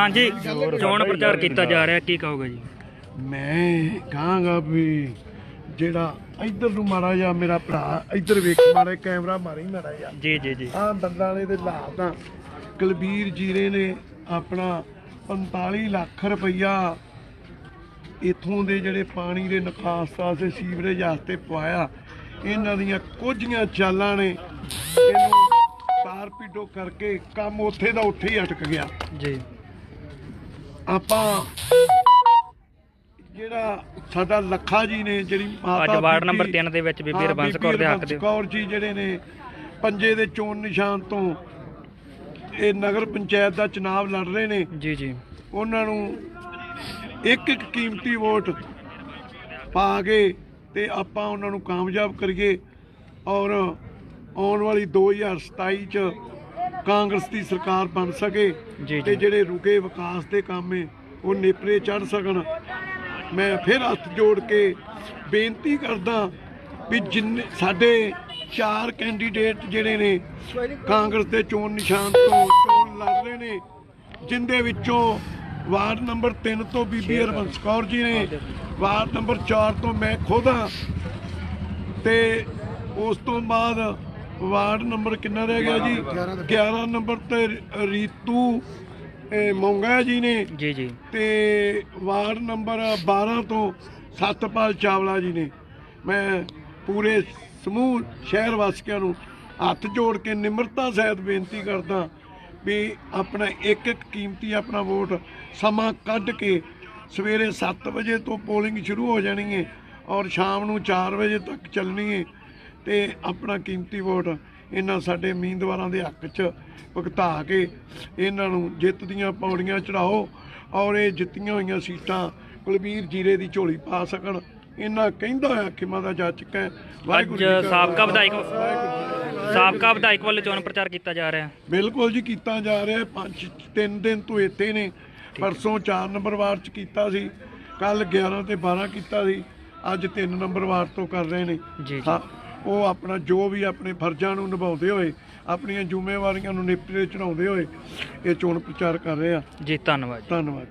ਪ੍ਰਧਾਨ ਜੀ ਚੋਣ ਪ੍ਰਚਾਰ ਕੀਤਾ ਜਾ ਰਿਹਾ ਕੀ ਕਹੋਗੇ ਜੀ? ਮੈਂ ਕਹਾਂਗਾ ਵੀ ਜਿਹੜਾ ਇੱਧਰ ਨੂੰ ਮਾੜਾ ਜਾ ਮੇਰਾ ਭਰਾ ਇੱਧਰ ਵੇਖ ਜਿਹਾ ਕੈਮਰਾ ਮਾਰੀ ਮਾੜਾ ਜਾ ਜੀ ਜੀ। ਜੀ ਆ ਬੰਦਾਂ ਨੇ ਤੇ ਲਾਤਾ ਕੁਲਬੀਰ ਜੀਰੇ ਨੇ ਆਪਣਾ 45 ਲੱਖ ਰੁਪਈਆ ਇਥੋਂ ਦੇ ਜਿਹੜੇ ਪਾਣੀ ਦੇ ਨਿਕਾਸ ਵਾਸਤੇ ਸੀਵਰੇਜ ਵਾਸਤੇ ਪਵਾਇਆ। ਇਹਨਾਂ ਦੀਆਂ ਕੁਝੀਆਂ ਚਾਲਾਂ ਨੇ ਇਹਨੂੰ ਤਾਰਪੀਡੋ ਕਰਕੇ ਕੰਮ ਉੱਥੇ ਦਾ ਉੱਥੇ ਹੀ ਅਟਕ ਗਿਆ। ਜੀ। ਆਪਾਂ ਜਿਹੜਾ ਸਾਡਾ ਲੱਖਾ ਜੀ ਨੇ ਜਿਹੜੀ ਮਾਤਾ ਅੱਜ ਵਾਰਡ ਨੰਬਰ 3 ਦੇ ਵਿੱਚ ਬੀਬੀ ਰਬੰਸ ਕੌਰ ਦੇ ਹੱਕ ਦੇ ਕੌਰ ਜੀ ਜਿਹੜੇ ਨੇ ਪੰਜੇ ਦੇ ਚੋਣ ਨਿਸ਼ਾਨ ਤੋਂ ਇਹ ਨਗਰ ਪੰਚਾਇਤ ਦਾ ਚੁਣਾਵ ਲੜ ਰਹੇ ਨੇ। ਜੀ ਜੀ। ਉਹਨਾਂ ਨੂੰ ਇੱਕ ਇੱਕ ਕੀਮਤੀ ਵੋਟ ਪਾ ਕੇ ਤੇ ਆਪਾਂ ਉਹਨਾਂ ਨੂੰ ਕਾਮਯਾਬ ਕਰੀਏ ਔਰ ਆਉਣ ਵਾਲੀ 2027 ਚ ਕਾਂਗਰਸ ਦੀ ਸਰਕਾਰ ਬਣ ਸਕੇ ਤੇ। ਜਿਹੜੇ ਰੁਕੇ ਵਿਕਾਸ ਦੇ ਕੰਮ ਏ ਉਹ ਨੇਪਰੇ ਚੜ ਸਕਣ ਮੈਂ ਫਿਰ ਹੱਥ ਜੋੜ ਕੇ ਬੇਨਤੀ ਕਰਦਾ ਵੀ ਜਿੰਨੇ ਸਾਡੇ ਚਾਰ ਕੈਂਡੀਡੇਟ ਜਿਹੜੇ ਨੇ ਕਾਂਗਰਸ ਦੇ ਚੋਣ ਨਿਸ਼ਾਨ ਤੋਂ ਚੋਣ ਲੜ ਰਹੇ ਨੇ ਜਿੰਦੇ ਵਿੱਚੋਂ ਵਾਰਡ ਨੰਬਰ 3 ਤੋਂ ਬੀਬੀ ਹਰਬੰਸ ਕੌਰ ਜੀ ਨੇ ਵਾਰਡ ਨੰਬਰ 4 ਤੋਂ ਮੈਂ ਖੁਦ ਹਾਂ ਤੇ ਉਸ ਤੋਂ ਬਾਅਦ ਵਾਰਡ ਨੰਬਰ ਕਿੰਨਾ ਰਹਿ ਗਿਆ ਜੀ? 11 ਨੰਬਰ ਤੇ ਰੀਤੂ ਇਹ ਮੋਂਗਾ ਜੀ ਨੇ। ਜੀ ਜੀ। ਤੇ ਵਾਰਡ ਨੰਬਰ 12 ਤੋਂ ਸਤਪਾਲ ਚਾਵਲਾ ਜੀ ਨੇ। ਮੈਂ ਪੂਰੇ ਸਮੂਹ ਸ਼ਹਿਰ ਵਾਸੀਆਂ ਨੂੰ ਹੱਥ ਜੋੜ ਕੇ ਨਿਮਰਤਾ ਸਹਿਤ ਬੇਨਤੀ ਕਰਦਾ ਵੀ ਆਪਣਾ ਇੱਕ ਇੱਕ ਕੀਮਤੀ ਆਪਣਾ ਵੋਟ ਸਮਾਂ ਕੱਢ ਕੇ ਸਵੇਰੇ 7 ਵਜੇ ਤੋਂ ਪੋਲਿੰਗ ਸ਼ੁਰੂ ਹੋ ਜਾਣੀ ਹੈ ਔਰ ਸ਼ਾਮ ਨੂੰ 4 ਵਜੇ ਤੱਕ ਚੱਲਣੀ ਹੈ ਤੇ ਆਪਣਾ ਕੀਮਤੀ ਵੋਟ ਇਹਨਾਂ ਸਾਡੇ ਉਮੀਦਵਾਰਾਂ ਦੇ ਹੱਕ 'ਚ ਭੁਗਤਾ ਕੇ ਇਹਨਾਂ ਨੂੰ ਜਿੱਤ ਦੀਆਂ ਪੌੜੀਆਂ ਚੜਾਓ ਔਰ ਇਹ ਜਿੱਤੀਆਂ ਹੋਈਆਂ ਸੀਟਾਂ ਕੁਲਬੀਰ ਜੀਰੇ ਦੀ ਝੋਲੀ ਪਾ ਸਕਣ। ਇਹਨਾਂ ਕਹਿੰਦਾ ਹੋਇਆ ਖਿਮਾ ਦਾ ਜਾ ਚੁੱਕਾ ਹੈ। ਵਾਹਿਗੁਰੂ ਜੀ ਕਾ ਸਾਬਕਾ ਵਿਧਾਇਕ ਸਾਬਕਾ ਵਿਧਾਇਕ ਵੱਲੋਂ ਚੋਣ ਪ੍ਰਚਾਰ ਕੀਤਾ ਜਾ ਰਿਹਾ। ਬਿਲਕੁਲ ਜੀ ਕੀਤਾ ਜਾ ਰਿਹਾ। ਪੰਜ ਤਿੰਨ ਦਿਨ ਤੋਂ ਇੱਥੇ ਨੇ। ਪਰਸੋਂ 4 ਨੰਬਰ ਵਾਰਡ 'ਚ ਕੀਤਾ ਸੀ। ਕੱਲ 11 ਤੇ 12 ਕੀਤਾ ਸੀ। ਅੱਜ 3 ਨੰਬਰ ਵਾਰਡ ਤੋਂ ਕਰ ਰਹੇ ਨੇ। ਜੀ, ਉਹ ਆਪਣਾ ਜੋ ਵੀ ਆਪਣੇ ਫਰਜ਼ਾਂ ਨੂੰ ਨਿਭਾਉਂਦੇ ਹੋਏ ਆਪਣੀਆਂ ਜ਼ਿੰਮੇਵਾਰੀਆਂ ਨੂੰ ਨਿਪਟੇ ਚੜਾਉਂਦੇ ਹੋਏ ਇਹ ਚੋਣ ਪ੍ਰਚਾਰ ਕਰ ਰਹੇ ਆ। ਜੀ ਧੰਨਵਾਦ ਧੰਨਵਾਦ।